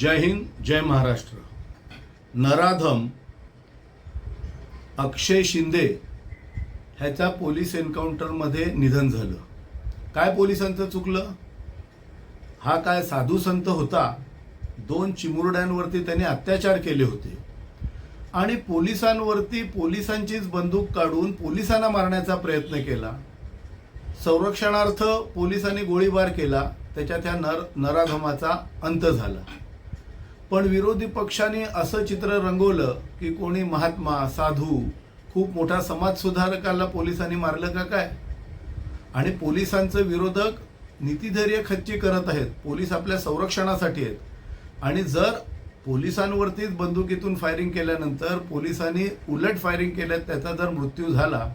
जय हिंद जय महाराष्ट्र. नराधम अक्षय शिंदे ह्याच्या पोलीस एन्काउंटरमध्ये निधन झालं. काय पोलिसांचं चुकलं? हा काय साधू संत होता? दोन चिमुरड्यांवरती त्याने अत्याचार केले होते. आणि पोलिसांवरती पोलिसांचीच बंदूक काढून पोलिसांना मारण्याचा प्रयत्न केला. संरक्षणार्थ पोलिसांनी गोळीबार केला. त्याच्यात ह्या नर नराधमाचा अंत झाला. पण विरोधी पक्षाने असं चित्र रंगवलं की कोणी महात्मा साधू खूप मोठा समाजसुधारकाला पोलिसांनी मारलं का काय? आणि पोलिसांचं विरोधक नीतिधैर्य खच्ची करत आहेत. पोलीस आपल्या संरक्षणासाठी आहेत. आणि जर पोलिसांवरतीच बंदुकीतून फायरिंग केल्यानंतर पोलिसांनी उलट फायरिंग केल्यात त्याचा जर मृत्यू झाला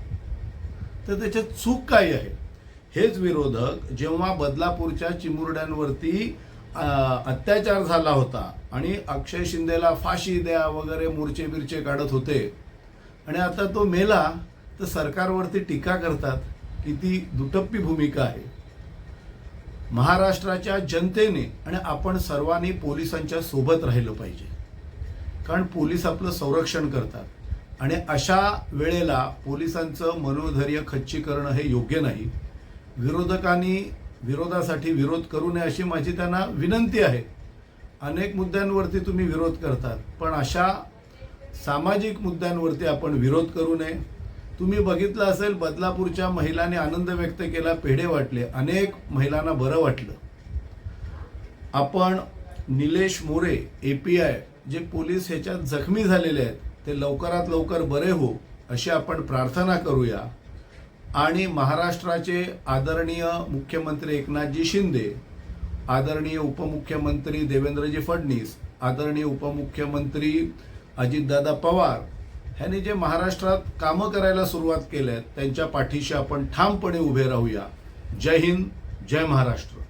तर त्याच्यात चूक काय आहे? हेच विरोधक जेव्हा बदलापूरच्या चिमुरड्यांवरती अत्याचार झाला होता आणि अक्षय शिंदेला फाशी द्या वगैरे मोर्चे बिरचे काढत होते. आणि आता तो मेला तर सरकारवरती टीका करतात की ती दुटप्पी भूमिका आहे. महाराष्ट्राच्या जनतेने आणि आपण सर्वांनी पोलिसांच्या सोबत राहिलं पाहिजे. कारण पोलीस आपलं संरक्षण करतात. आणि अशा वेळेला पोलिसांचं मनोधैर्य खच्ची करणं हे योग्य नाही. विरोधकांनी विरोधासाठी विरोध करू नये अशी माझी त्यांना विनंती आहे. अनेक मुद्द्यांवरती तुम्ही विरोध करतात पण अशा सामाजिक मुद्द्यांवरती आपण विरोध करू नये. तुम्ही बघितलं असेल बदलापूरच्या महिलांनी आनंद व्यक्त केला पेढे वाटले अनेक महिलांना बरं वाटलं. आपण Nilesh More A P I जे पोलीस ह्याच्यात जखमी झालेले आहेत ते लवकरात लवकर बरे हो अशी आपण प्रार्थना करूया. आणि महाराष्ट्राचे आदरणीय मुख्यमंत्री एकनाथजी शिंदे आदरणीय उपमुख्यमंत्री देवेंद्रजी फडणवीस आदरणीय उपमुख्यमंत्री अजितदादा पवार ह्यांनी जे महाराष्ट्रात कामं करायला सुरुवात केल्या आहेत त्यांच्या पाठीशी आपण ठामपणे उभे राहूया. जय हिंद जय महाराष्ट्र.